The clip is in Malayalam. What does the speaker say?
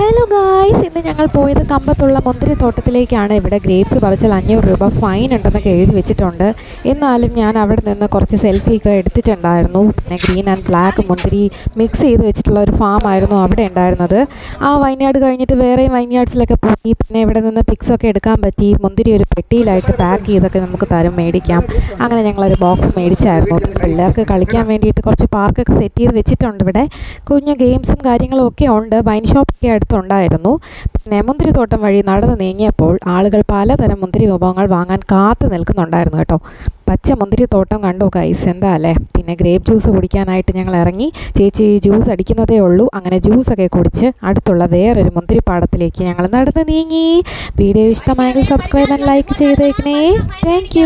ഹലോ ഗായ്സ് ഇന്ന് ഞങ്ങൾ പോയത് കമ്പത്തുള്ള മുന്തിരി തോട്ടത്തിലേക്കാണ്. ഇവിടെ ഗ്രേപ്സ് പറിച്ചാൽ അഞ്ഞൂറ് രൂപ ഫൈൻ ഉണ്ടെന്നൊക്കെ എഴുതി വെച്ചിട്ടുണ്ട്. എന്നാലും ഞാൻ അവിടെ നിന്ന് കുറച്ച് സെൽഫിയൊക്കെ എടുത്തിട്ടുണ്ടായിരുന്നു. പിന്നെ ഗ്രീൻ ആൻഡ് ബ്ലാക്ക് മുന്തിരി മിക്സ് ചെയ്ത് വെച്ചിട്ടുള്ള ഒരു ഫാം ആയിരുന്നു അവിടെ ഉണ്ടായിരുന്നത്. ആ വൈനാട് കഴിഞ്ഞിട്ട് വേറെയും വൈനാഡ്സിലൊക്കെ പോയി. പിന്നെ ഇവിടെ നിന്ന് പിക്സ് ഒക്കെ എടുക്കാൻ പറ്റി. മുന്തിരി ഒരു പെട്ടിയിലായിട്ട് പാക്ക് ചെയ്തൊക്കെ നമുക്ക് തരും മേടിക്കാം. അങ്ങനെ ഞങ്ങളൊരു ബോക്സ് മേടിച്ചായിരുന്നു. പിള്ളേർക്ക് കളിക്കാൻ വേണ്ടിയിട്ട് കുറച്ച് പാർക്കൊക്കെ സെറ്റ് ചെയ്ത് വെച്ചിട്ടുണ്ട് ഇവിടെ. കുഞ്ഞു ഗെയിംസും കാര്യങ്ങളും ഒക്കെ ഉണ്ട്. വൈൻ ഷോപ്പൊക്കെ അടുത്തുണ്ടായിരുന്നു പിന്നെ മുന്തിരി തോട്ടം വഴി നടന്ന് നീങ്ങിയപ്പോൾ ആളുകൾ പലതരം മുന്തിരി വിഭവങ്ങൾ വാങ്ങാൻ കാത്തു നിൽക്കുന്നുണ്ടായിരുന്നു കേട്ടോ. പച്ച മുന്തിരി തോട്ടം കണ്ടു കൈസ് എന്താ അല്ലേ? പിന്നെ ഗ്രേപ്പ് ജ്യൂസ് കുടിക്കാനായിട്ട് ഞങ്ങൾ ഇറങ്ങി. ചേച്ചി ജ്യൂസ് അടിക്കുന്നതേ ഉള്ളൂ. അങ്ങനെ ജ്യൂസൊക്കെ കുടിച്ച് അടുത്തുള്ള വേറൊരു മുന്തിരി പാടത്തിലേക്ക് ഞങ്ങൾ നടന്ന് നീങ്ങി. വീഡിയോ ഇഷ്ടമായെങ്കിൽ സബ്സ്ക്രൈബ് ആൻഡ് ലൈക്ക് ചെയ്തേക്കണേ. താങ്ക്